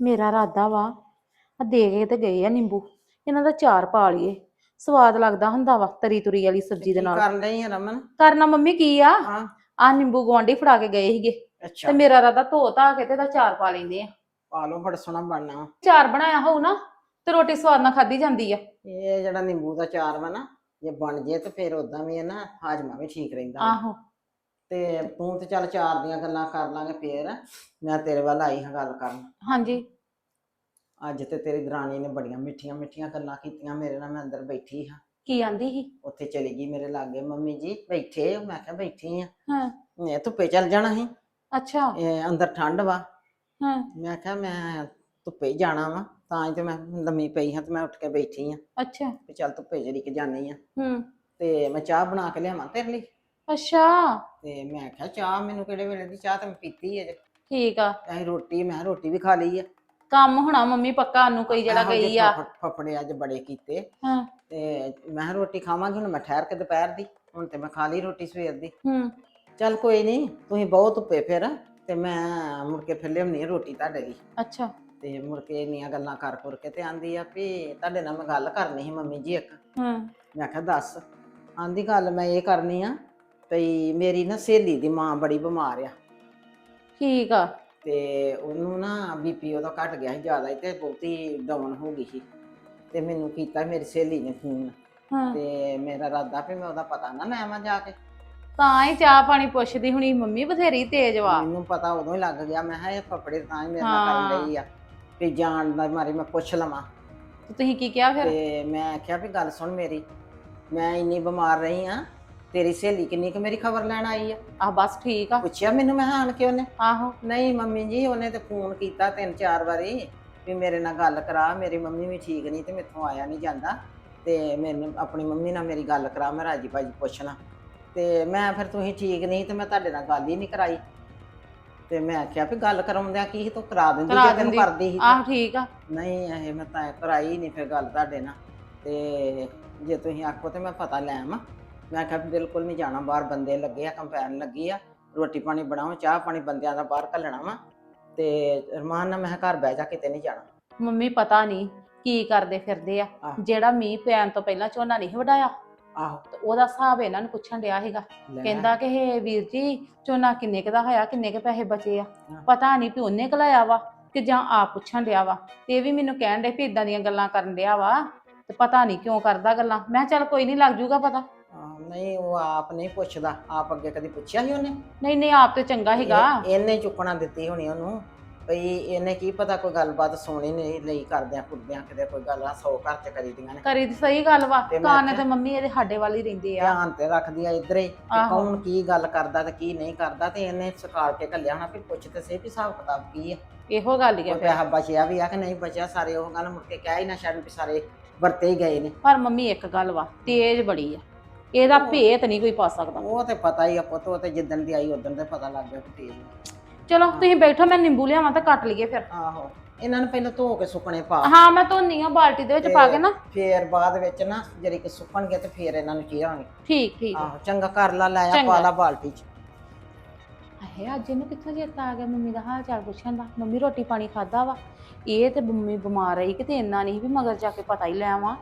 ਮੇਰਾ ਇਰਾਦਾ ਵਾ। ਆ ਦੇ ਕੇ ਤੇ ਗਏ ਆ ਨਿੰਬੂ। ਇਹਨਾਂ ਦਾ ਚਾਰ ਪਾ ਲਈਏ। ਸਵਾਦ ਲੱਗਦਾ ਹੁੰਦਾ ਵਾ ਤਰੀ ਤੁਰੀ ਵਾਲੀ ਸਬਜ਼ੀ ਦੇ ਨਾਲ। ਕਰਨ ਡਈ ਆ ਰਮਨ? ਕਰਨਾ ਮੰਮੀ ਕੀ ਆ? ਹਾਂ। ਆ ਨਿੰਬੂ ਗਵਾਂਢੀ ਫੜਾ ਕੇ ਗਏ ਸੀਗੇ। ਅੱਛਾ। ਤੇ ਮੇਰਾ ਇਰਾਦਾ ਧੋ ਧਾ ਕੇ ਤੇ ਇਹਦਾ ਚਾਰ ਪਾ ਲੈਂਦੇ ਆ। ਪਾ ਲਓ ਬੜਾ ਸੋਹਣਾ ਬਣਨਾ ਚਾਰ ਬਣਾਇਆ ਹੋਊ ਨਾ ਤੇ ਰੋਟੀ ਸਵਾਦ ਨਾਲ ਖਾਧੀ ਜਾਂਦੀ ਆ। ਇਹ ਜਿਹੜਾ ਨਿੰਬੂ ਦਾ ਚਾਰ ਵਾ ਨਾ ਜੇ ਬਣ ਜੇ ਤੇ ਫਿਰ ਉਦਾਂ ਵੀ ਇਹ ਨਾ ਹਾਜਮਾ ਵੀ ਠੀਕ ਰਹਿੰਦਾ। ਆਹੋ। ਤੇ ਤੂੰ ਤੇ ਚੱਲ ਚਾਰ ਦੀਆਂ ਗੱਲਾਂ ਕਰ ਲਾਂਗੇ ਫੇਰ ਮੈਂ ਤੇਰੇ ਵੱਲ ਆਈ ਹਾਂ ਗੱਲ ਕਰਨ। ਹਾਂਜੀ। ਅੱਜ ਤੇ ਤੇਰੀ ਦਰਾਣੀ ਨੇ ਬੜੀਆਂ ਮਿੱਠੀਆਂ ਮਿੱਠੀਆਂ ਗੱਲਾਂ ਕੀਤੀਆਂ ਮੇਰੇ ਨਾਲ ਮੈਂ ਅੰਦਰ ਬੈਠੀ ਹਾਂ। ਕੀ ਆਂਦੀ ਸੀ? ਉੱਥੇ ਚਲੀ ਗਈ ਮੇਰੇ ਲਾਗੇ ਮੰਮੀ ਜੀ ਬੈਠੇ ਹੋ? ਮੈਂ ਕਿਹਾ ਬੈਠੀ ਆ ਹਾਂ। ਇਹ ਧੁੱਪੇ ਚੱਲ ਜਾਣਾ ਸੀ। ਅੱਛਾ। ਇਹ ਅੰਦਰ ਠੰਡ ਵਾ। ਹਾਂ। ਮੈਂ ਕਿਹਾ ਮੈਂ ਧੁੱਪੇ ਹੀ ਜਾਣਾ ਵਾ ਤਾਂ ਹੀ ਤੇ ਮੈਂ ਲੰਮੀ ਪਈ ਹਾਂ ਤੇ ਮੈਂ ਉੱਠ ਕੇ ਬੈਠੀ ਆ ਅੱਛਾ। ਵੀ ਚੱਲ ਧੁੱਪੇ ਜਿਹੜੀ ਕਿ ਜਾਨੀ ਆ ਹੂੰ। ਤੇ ਮੈਂ ਚਾਹ ਬਣਾ ਕੇ ਲਿਆਵਾਂ ਤੇਰੇ ਲਈ? ਅੱਛਾ। ਤੇ ਮੈਂ ਕਿਹਾ ਚਾਹ ਮੈਨੂੰ ਕਿਹੜੇ ਵੇਲੇ ਦੀ ਚਾਹ ਤੇ ਮੈਂ ਪੀਤੀ ਹੈ ਜੇ ਠੀਕ ਆ। ਅਸੀਂ ਰੋਟੀ ਮੈਂ ਰੋਟੀ ਵੀ ਖਾ ਲਈ ਆ। ਕੰਮ ਹੋਣਾ ਮੰਮੀ ਪੱਕਾ ਨੂੰ ਕੋਈ ਜਿਹੜਾ ਗਈ ਆ। ਫਫੜ- ਅੱਜ ਬੜੇ ਕੀਤੇ। ਹਾਂ। ਤੇ ਮੈਂ ਰੋਟੀ ਖਾਵਾਂਗੀ ਹੁਣ ਮੈਂ ਠਹਿਰ ਕੇ ਦੁਪਹਿਰ ਦੀ ਹੁਣ ਤੇ ਮੈਂ ਖਾ ਲਈ ਰੋਟੀ ਸਵੇਰ ਦੀ। ਹੂੰ। ਚੱਲ ਕੋਈ ਨਹੀਂ ਤੁਸੀਂ ਬਹੁਤ ਧੁੱਪੇ ਫਿਰ ਤੇ ਮੈਂ ਮੁੜ ਕੇ ਫਿਰ ਲਿਆਉਣੀ ਆ ਰੋਟੀ ਤੁਹਾਡੇ ਲਈ। ਅੱਛਾ। ਤੇ ਮੁੜ ਕੇ ਇੰਨੀਆਂ ਗੱਲਾਂ ਕਰ ਕਰ ਕੇ ਤੇ ਆਂਦੀ ਆ ਵੀ ਤੁਹਾਡੇ ਨਾਲ ਮੈਂ ਗੱਲ ਕਰਨੀ ਸੀ ਮੰਮੀ ਜੀ ਇੱਕ। ਹੂੰ। ਮੈਂ ਕਿਹਾ ਦੱਸ ਆਂਦੀ ਗੱਲ ਮੈਂ ਇਹ ਕਰਨੀ ਆ ਭਈ ਮੇਰੀ ਨਾ ਸਹੇਲੀ ਦੀ ਮਾਂ ਬੜੀ ਬਿਮਾਰ ਆ। ਠੀਕ ਆ। ਤੇ ਉਹਨੂੰ ਨਾ ਬੀਪੀ ਉਹਦਾ ਘਟ ਗਿਆ ਸੀ ਜ਼ਿਆਦਾ ਹੀ ਤੇ ਬਹੁਤੀ ਡਾਊਨ ਹੋ ਗਈ ਸੀ। ਤੇ ਮੈਨੂੰ ਕੀਤਾ ਮੇਰੀ ਸਹੇਲੀ ਨੇ ਫੋਨ। ਹਾਂ। ਤੇ ਮੇਰਾ ਇਰਾਦਾ ਵੀ ਮੈਂ ਉਹਦਾ ਪਤਾ ਨਾ ਲੈ ਆਵਾਂ ਜਾ ਕੇ। ਤਾਂ ਹੀ ਚਾਹ ਪਾਣੀ ਪੁੱਛਦੀ ਹੁਣੀ ਮੰਮੀ ਬਥੇਰੀ ਤੇਜ਼ ਵਾ। ਮੈਨੂੰ ਪਤਾ ਉਦੋਂ ਹੀ ਲੱਗ ਗਿਆ ਮੈਂ ਕਿਹਾ ਇਹ ਫਫੜੇ ਤਾਂ ਹੀ ਮੇਰੇ ਨਾਲ। ਕਰਨ ਰਹੀ ਆ ਵੀ ਜਾਣ ਦਾ ਮਾਰੇ ਮੈਂ ਪੁੱਛ ਲਵਾਂ। ਤੇ ਤੁਸੀਂ ਕੀ ਕਿਹਾ ਫਿਰ? ਤੇ ਮੈਂ ਆਖਿਆ ਵੀ ਗੱਲ ਸੁਣ ਮੇਰੀ ਮੈਂ ਇੰਨੀ ਬਿਮਾਰ ਰਹੀ ਆ ਤੇਰੀ ਸਹੇਲੀ ਕਿੰਨੀ ਕੁ ਮੇਰੀ ਖਬਰ ਲੈਣ ਆਈ ਆ? ਆ ਬਸ ਠੀਕ ਆ। ਪੁੱਛਿਆ ਮੈਨੂੰ ਮੈਂ ਆਣ ਕੇ ਉਹਨੇ? ਆਹੋ। ਨਹੀਂ ਮੰਮੀ ਜੀ ਉਹਨੇ ਤੇ ਫੋਨ ਕੀਤਾ ਤਿੰਨ ਚਾਰ ਵਾਰੀ ਵੀ ਮੇਰੇ ਨਾਲ ਗੱਲ ਕਰਾ ਮੇਰੀ ਮੰਮੀ ਵੀ ਠੀਕ ਨਹੀਂ ਤੇ ਮੈਥੋਂ ਆਇਆ ਨਹੀਂ ਜਾਂਦਾ। ਤੇ ਮੈਨੂੰ ਆਪਣੀ ਮੰਮੀ ਨਾਲ ਮੇਰੀ ਗੱਲ ਕਰਾ ਮੈਂ ਰਾਜੀ ਭਾਜੀ ਪੁੱਛ ਲਾਂ ਤੇ ਮੈਂ ਫਿਰ ਤੁਸੀਂ ਠੀਕ ਨਹੀਂ ਤੇ ਮੈਂ ਤੁਹਾਡੇ ਨਾਲ ਗੱਲ ਹੀ ਨਹੀਂ ਕਰਾਈ। ਤੇ ਮੈਂ ਆਖਿਆ ਵੀ ਗੱਲ ਕਰਾਉਂਦਿਆਂ ਕੀ ਸੀ, ਤੂੰ ਕਰਾ ਦਿੰਦੀ ਕਰਾ ਜੇ ਤੈਨੂੰ ਦਿੰਦੀ। ਕਰਦੀ ਸੀ ਆਹ ਠੀਕ ਆ। ਨਹੀਂ ਇਹ ਮੈਂ ਤਾਂ ਕਰਾਈ ਨਹੀਂ ਫਿਰ ਗੱਲ ਤੁਹਾਡੇ ਨਾਲ। ਤੇ ਜੇ ਤੁਸੀਂ ਆਖੋ ਤੇ ਮੈਂ ਪਤਾ ਲੈ ਆਵਾਂ। ਮੈਂ ਆਖਿਆ ਵੀ ਬਿਲਕੁਲ ਨਹੀਂ ਜਾਣਾ ਬਾਹਰ ਬੰਦੇ ਲੱਗੇ ਆ ਕੰਪੈਨ ਲੱਗੀ ਆ। ਰੋਟੀ ਪਾਣੀ ਬਣਾਓ ਚਾਹ ਪਾਣੀ ਬੰਦਿਆਂ ਦਾ ਬਾਹਰ ਘੱਲਣਾ ਵਾ। ਤੇ ਰਮਾਨ ਨਾਲ ਮੈਂ ਕਿਹਾ ਘਰ ਬਹਿ ਜਾ ਕਿਤੇ ਨਹੀਂ ਜਾਣਾ। ਮੰਮੀ ਪਤਾ ਨਹੀਂ ਕੀ ਕਰਦੇ ਫਿਰਦੇ ਆ। ਆਹ। ਜਿਹੜਾ ਮੀਂਹ ਪੈਣ ਤੋਂ ਪਹਿਲਾਂ ਝੋਨਾ ਨਹੀਂ ਵਡਾਇਆ ਆਹੋ। ਤੇ ਉਹਦਾ ਹਿਸਾਬ ਇਹਨਾਂ ਨੂੰ ਪੁੱਛਣ ਡਿਆ ਸੀਗਾ। ਲੈ। ਕਹਿੰਦਾ ਕਿ ਹੇ ਵੀਰ ਜੀ ਝੋਨਾ ਕਿੰਨੇ ਕੁ ਦਾ ਹੋਇਆ ਕਿੰਨੇ ਕੁ ਪੈਸੇ ਬਚੇ ਆ? ਹਾਂ। ਪਤਾ ਨਹੀਂ ਵੀ ਉਹਨੇ ਕਲਾਇਆ ਵਾ ਕਿ ਜਾਂ ਆਪ ਪੁੱਛਣ ਡਿਆ ਵਾ। ਤੇ ਇਹ ਵੀ ਮੈਨੂੰ ਕਹਿਣ ਡੇ ਵੀ ਇਦਾਂ ਦੀਆਂ ਗੱਲਾਂ ਕਰਨ ਡਿਆ ਵਾ ਤੇ ਪਤਾ ਨਹੀਂ ਕਿਉਂ ਕਰਦਾ ਗੱਲਾਂ। ਮੈਂ ਕਿਹਾ ਚੱਲ ਕੋਈ ਨਹੀਂ ਲੱਗ ਜੂਗਾ ਪਤਾ। ਨਹੀਂ ਉਹ ਆਪ ਨਹੀਂ ਪੁੱਛਦਾ। ਆਪ ਅੱਗੇ ਕਦੀ ਪੁੱਛਿਆ ਸੀ ਉਹਨੇ? ਨਹੀਂ ਨਹੀਂ ਆਪ ਤੇ ਚੰਗਾ ਇਹ- ਇਹਨੇ ਚੁੱਕਣਾ ਦਿੱਤੀ ਹੋਣੀ ਉਹਨੂੰ। ਭਈ ਇਹਨੇ ਕੀ ਪਤਾ ਕੋਈ ਗੱਲਬਾਤ ਸੁਣੀ ਨਹੀਂ ਲਈ ਕਰਦਿਆਂ ਕੁਰਦਿਆਂ ਕਿਤੇ ਕੋਈ ਗੱਲ ਆ ਸੌ ਘਰ ਚ ਕਰੀਦੀਆਂ ਨੇ। ਕਰੀ ਤੇ ਸਹੀ ਗੱਲ ਵਾ। ਤੇ ਮੈਂ ਕਾਨ ਕਿਹਾ- ਤੇ ਮੰਮੀ ਇਹਦੇ ਸਾਡੇ ਵਾਲ ਹੀ ਰਹਿੰਦੇ ਆ। ਧਿਆਨ ਤੇ ਰੱਖਦੀ ਆ ਇਧਰੇ ਆਹੋ। ਕੌਣ ਕੀ ਗੱਲ ਕਰਦਾ ਤੇ ਕੀ ਨਹੀਂ ਕਰਦਾ ਤੇ ਇਹਨੇ ਸਕਾਲ ਕੇ ਘੱਲਿਆ ਹੋਣਾ ਵੀ ਪੁੱਛ ਤੇ ਸਹੀ ਵੀ ਹਿਸਾਬ ਕਿਤਾਬ ਕੀ ਆ। ਇਹੋ ਗੱਲ ਹੀ ਕੋਈ ਆ ਫਿਰ। ਪੈਸਾ ਬਚਿਆ ਵੀ ਆ ਕਿ ਨਹੀਂ ਬਚਿਆ ਸਾਰੇ ਉਹ ਗੱਲ ਮੁੜ ਕੇ ਕਹਿ ਹੀ ਨਾ ਛੱਡ ਵੀ ਸਾਰੇ ਵਰਤੇ ਹੀ ਗਏ ਨੇ। ਪਰ ਮੰਮੀ ਇੱਕ ਗੱਲ ਵਾ ਤੇਜ਼ ਬੜੀ ਆ। ਇਹਦਾ ਭੇਤ ਨਹੀਂ ਕੋਈ ਪਾ ਸਕਦਾ। ਉਹ ਤੇ ਪਤਾ ਹੀ ਆ ਪੁੱਤ ਉਹ ਤੇ ਜਿੱਦਣ ਦੀ ਆਈ ਉਦੋਂ ਤੇ ਪਤਾ ਲੱਗ ਗਿਆ ਕਿ ਤੇਜ਼ ਆ। ਚਲੋ ਤੁਸੀਂ ਬੈਠੋ ਮੈਂ ਨਿੰਬੂ ਲਿਆਵਾਂ ਤਾਂ ਕੱਟ ਲਈਏ ਫਿਰ। ਆਹੋ ਇਹਨਾਂ ਨੂੰ ਪਹਿਲਾਂ ਧੋ ਕੇ ਸੁੱਕਣੇ ਪਾ। ਹਾਂ ਮੈਂ ਧੋਨੀ ਆ ਬਾਲਟੀ ਦੇ ਵਿੱਚ ਪਾ ਕੇ ਨਾ। ਫੇਰ ਬਾਅਦ ਵਿੱਚ ਨਾ ਜਿਹੜੀ ਕਿ ਸੁੱਕਣਗੇ ਤੇ ਫੇਰ ਇਹਨਾਂ ਨੂੰ ਚੀਰਾਂਗੇ। ਠੀਕ ਠੀਕ। ਆਹੋ ਚੰਗਾ ਕਰ ਲਾ ਲਾਇਆ। ਪਾ ਲਾ ਬਾਲਟੀ ਚ। ਹੈ ਅੱਜ ਇਹਨੂੰ ਕਿੱਥੋਂ ਚੇਤਾ ਆ ਗਿਆ ਮੰਮੀ ਦਾ ਹਾਲ ਚਾਲ ਪੁੱਛਣ ਦਾ। ਮੰਮੀ ਰੋਟੀ ਪਾਣੀ ਖਾਦਾ ਵਾ। ਇਹ ਤੇ ਮੰਮੀ ਬਿਮਾਰ ਰਹੀ ਕਿਤੇ ਇੰਨਾ ਨਹੀਂ ਵੀ ਮਗਰ ਜਾ ਕੇ ਪਤਾ ਹੀ ਲੈ ਆਵਾਂ।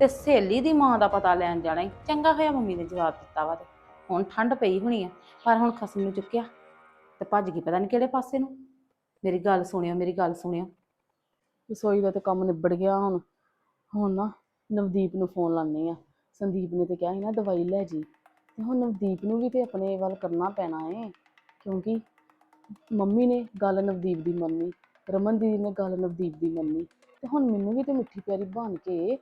ਤੇ ਸਹੇਲੀ ਦੀ ਮਾਂ ਦਾ ਪਤਾ ਲੈਣ ਜਾਣਾ ਈ। ਚੰਗਾ ਹੋਇਆ ਮੰਮੀ ਨੇ ਜਵਾਬ ਦਿੱਤਾ ਵਾ ਤੇ। ਹੁਣ ਠੰਡ ਪਈ ਹੋਣੀ ਆ, ਪਰ ਹੁਣ ਖਸਮ ਨੂੰ ਚੁੱਕਿਆ ਤੇ ਭੱਜ ਗਈ ਪਤਾ ਨਹੀਂ ਕਿਹੜੇ ਪਾਸੇ ਨੂੰ। ਮੇਰੀ ਗੱਲ ਸੁਣਿਓ, ਮੇਰੀ ਗੱਲ ਸੁਣਿਓ। ਰਸੋਈ ਦਾ ਤੇ ਕੰਮ ਨਿਬੜ ਗਿਆ ਹੁਣ। ਹੁਣ ਨਾ ਨਵਦੀਪ ਨੂੰ ਫੋਨ ਲਾਉਂਦੇ ਆ। ਸੰਦੀਪ ਨੇ ਤੇ ਕਿਹਾ ਸੀ ਨਾ, ਦਵਾਈ ਲੈ ਜੀ। ਤੇ ਹੁਣ ਨਵਦੀਪ ਨੂੰ ਵੀ ਤੇ ਆਪਣੇ ਵੱਲ ਕਰਨਾ ਪੈਣਾ ਏ। ਕਿਉਂਕਿ ਮੰਮੀ ਨੇ ਗੱਲ ਨਵਦੀਪ ਦੀ ਮੰਨੀ ਰਮਨ ਦੀਦੀ ਨੇ ਗੱਲ ਨਵਦੀਪ ਦੀ ਮੰਨੀ। ਤੇ ਹੁਣ ਮੈਨੂੰ ਵੀ ਤੇ ਮਿੱਠੀ ਪਿਆਰੀ ਬਣ ਕੇ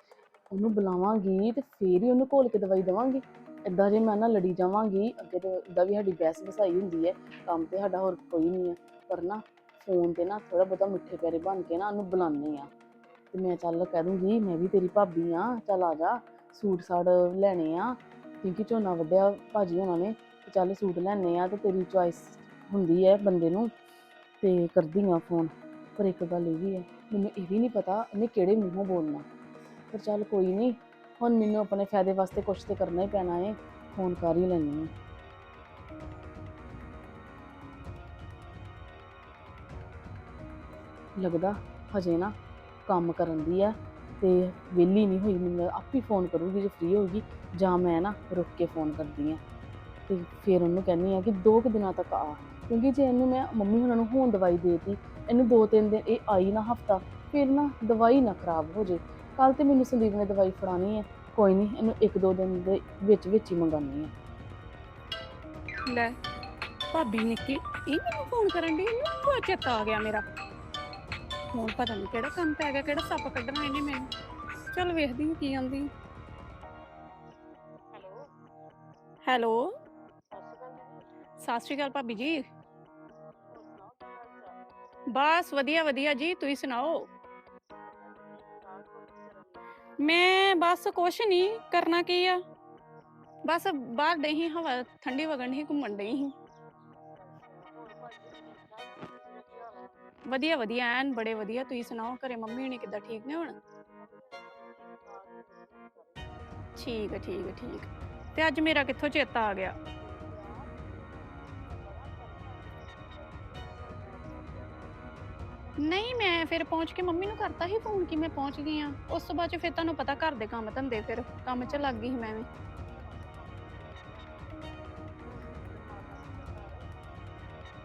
ਉਹਨੂੰ ਬੁਲਾਵਾਂਗੀ ਤੇ ਫੇਰ ਹੀ ਉਹਨੂੰ ਘੋਲ ਕੇ ਦਵਾਈ ਦੇਵਾਂਗੀ। ਏਦਾਂ ਜੇ ਮੈਂ ਨਾ ਲੜੀ ਜਾਵਾਂਗੀ, ਅੱਗੇ ਤੇ ਏਦਾਂ ਵੀ ਸਾਡੀ ਬਹਿਸ ਵਸਾਈ ਹੁੰਦੀ ਹੈ, ਕੰਮ ਤੇ ਸਾਡਾ ਹੋਰ ਕੋਈ ਨਹੀਂ ਹੈ। ਪਰ ਨਾ ਫੋਨ ਤੇ ਨਾ ਥੋੜਾ ਬਹੁਤਾ ਮਿੱਠੇ ਪਿਆਰੇ ਬਣ ਕੇ ਨਾ ਉਹਨੂੰ ਬੁਲਾਉਂਦੇ ਆ ਤੇ ਮੈਂ ਚੱਲ ਕਹਿ ਦੂੰਗੀ, ਮੈਂ ਵੀ ਤੇਰੀ ਭਾਬੀ ਆ ਚੱਲ ਆ ਜਾ, ਸੂਟ ਸਾੜ ਲੈਣੇ ਆ। ਕਿਉਂਕਿ ਝੋਨਾ ਵੱਢਿਆ ਭਾਜੀ ਉਹਨਾਂ ਨੇ, ਤੇ ਚੱਲ ਸੂਟ ਲੈਣੇ ਆ ਤੇ ਤੇਰੀ ਚੁਆਇਸ ਹੁੰਦੀ ਹੈ ਬੰਦੇ ਨੂੰ, ਤੇ ਕਰਦੀ ਆ ਫੋਨ। ਪਰ ਇੱਕ ਗੱਲ ਇਹ ਵੀ ਹੈ, ਮੈਨੂੰ ਇਹ ਵੀ ਨਹੀਂ ਪਤਾ ਇਹਨੇ ਕਿਹੜੇ ਮੂੰਹੋਂ ਬੋਲਣਾ। ਪਰ ਚੱਲ ਕੋਈ ਨਹੀਂ, ਹੁਣ ਮੈਨੂੰ ਆਪਣੇ ਫਾਇਦੇ ਵਾਸਤੇ ਕੁਝ ਤੇ ਕਰਨਾ ਹੀ ਪੈਣਾ ਹੈ ਫੋਨ ਕਰ ਹੀ ਲੈਣੀ ਹੈ। ਲੱਗਦਾ ਹਜੇ ਨਾ ਕੰਮ ਕਰਨ ਦੀ ਆ ਤੇ ਵਿਹਲੀ ਨਹੀਂ ਹੋਈ, ਮੈਨੂੰ ਆਪੇ ਫੋਨ ਕਰੂਗੀ ਜੇ ਫ੍ਰੀ ਹੋਊਗੀ, ਜਾਂ ਮੈਂ ਨਾ ਰੁਕ ਕੇ ਫੋਨ ਕਰਦੀ ਆ ਤੇ ਫਿਰ ਉਹਨੂੰ ਕਹਿੰਦੀ ਆ ਕਿ ਦੋ ਕੁ ਦਿਨਾਂ ਤੱਕ ਆ, ਕਿਉਂਕਿ ਜੇ ਇਹਨੂੰ ਮੈਂ ਮੰਮੀ ਹੁਣਾਂ ਨੂੰ ਹੁਣ ਦਵਾਈ ਦੇਤੀ, ਇਹਨੂੰ ਦੋ ਤਿੰਨ ਦਿਨ ਇਹ ਆਈ ਨਾ ਹਫਤਾ, ਫਿਰ ਨਾ ਦਵਾਈ ਨਾ ਖਰਾਬ ਹੋ ਜੇ। ਕੱਲ ਤੇ ਮੈਨੂੰ ਸੰਦੀਪ ਨੇ ਦਵਾਈ ਫੜਾਣੀ ਹੈ। ਕੋਈ ਨਹੀਂ ਇਹਨੂੰ ਇੱਕ ਦੋ ਦਿਨ ਦੇ ਵਿੱਚ ਵਿੱਚ ਹੀ ਮੰਗਾਉਣੀ ਹੈ। ਲੈ ਭਾਬੀ ਨਿੱਕੀ ਇਹ ਮੈਨੂੰ ਫੋਨ ਕਰਨ ਦੀ ਇਹਨੂੰ ਕੋਈ ਚੇਤਾ ਆ ਗਿਆ ਮੇਰਾ। ਹੁਣ ਪਤਾ ਨਹੀਂ ਕਿਹੜਾ ਕੰਮ ਪੈ ਗਿਆ ਕਿਹੜਾ ਸੱਪ ਕੱਢਣਾ ਇਹਨੇ ਮੈਨੂੰ। ਚਲ ਵੇਖਦੀ ਹਾਂ ਕੀ ਆਂਦੀ ਹੈਲੋ। ਹੈਲੋ। ਸਤਿ ਸ਼੍ਰੀ ਅਕਾਲ ਭਾਬੀ ਜੀ। ਬਸ ਵਧੀਆ ਵਧੀਆ ਜੀ ਤੁਸੀਂ ਸੁਣਾਓ? ਮੈਂ ਬਸ ਕੁਛ ਨਹੀਂ ਕਰਨਾ ਕੀ ਆ? ਬਸ ਬਾਹਰ ਡਈ ਹਵਾ ਠੰਡੀ ਵਗਣ ਹੀ ਘੁੰਮਣ ਡਈ ਸੀ। ਵਧੀਆ ਵਧੀਆ, ਐਨ ਬੜੇ ਵਧੀਆ, ਤੁਸੀਂ ਸੁਣਾਓ, ਘਰੇ ਮੰਮੀ ਹੁਣੀ ਕਿੱਦਾਂ, ਠੀਕ ਨੇ ਹੁਣ? ਠੀਕ ਆ ਠੀਕ ਆ, ਠੀਕ ਹੈ। ਤੇ ਅੱਜ ਮੇਰਾ ਕਿੱਥੋਂ ਚੇਤਾ ਆ ਗਿਆ? ਨਹੀਂ ਮੈਂ ਫਿਰ ਪਹੁੰਚ ਕੇ ਮੰਮੀ ਨੂੰ ਕਰਤਾ ਸੀ ਫੋਨ ਕਿ ਮੈਂ ਪਹੁੰਚ ਗਈ ਆ ਉਸ ਤੋਂ ਬਾਅਦ ਚ ਫਿਰ ਤੁਹਾਨੂੰ ਪਤਾ ਘਰ ਦੇ ਕੰਮ ਧੰਦੇ ਫਿਰ ਕੰਮ 'ਚ ਲੱਗ ਗਈ ਸੀ ਮੈਂ ਵੀ।